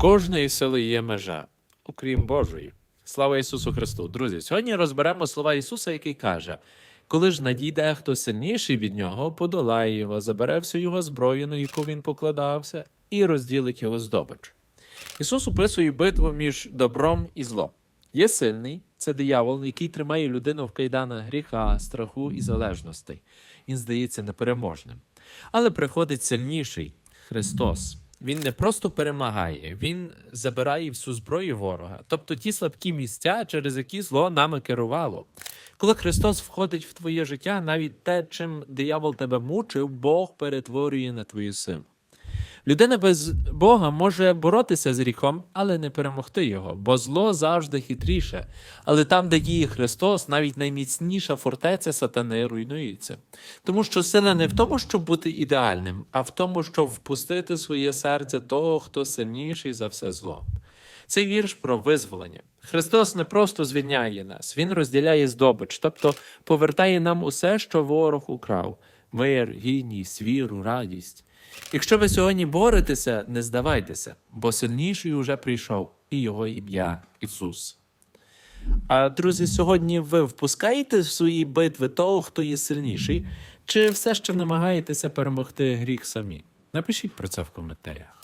кожної сили є межа, окрім Божої. Слава Ісусу Христу! Друзі, сьогодні розберемо слова Ісуса, який каже: коли ж надійде хто сильніший від нього, подолає його, забере всю його зброю, на яку він покладався, і розділить його здобич. Ісус описує битву між добром і злом. Є сильний це диявол, який тримає людину в кайданах гріха, страху і залежностей. Він здається непереможним. Але приходить сильніший Христос. Він не просто перемагає, він забирає всю зброю ворога, тобто ті слабкі місця, через які зло нами керувало. Коли Христос входить в твоє життя, навіть те, чим диявол тебе мучив, Бог перетворює на твою силу. Людина без Бога може боротися з гріхом, але не перемогти його, бо зло завжди хитріше. Але там, де діє Христос, навіть найміцніша фортеця сатани руйнується. Тому що сила не в тому, щоб бути ідеальним, а в тому, щоб впустити своє серце того, хто сильніший за все зло. Цей вірш про визволення. Христос не просто звільняє нас, Він розділяє здобич, тобто повертає нам усе, що ворог украв: мир, гідність, віру, радість. Якщо ви сьогодні боретеся, не здавайтеся, бо сильніший уже прийшов, і його ім'я Ісус. А друзі, сьогодні ви впускаєте в свої битви того, хто є сильніший, чи все ще намагаєтеся перемогти гріх самі? Напишіть про це в коментарях.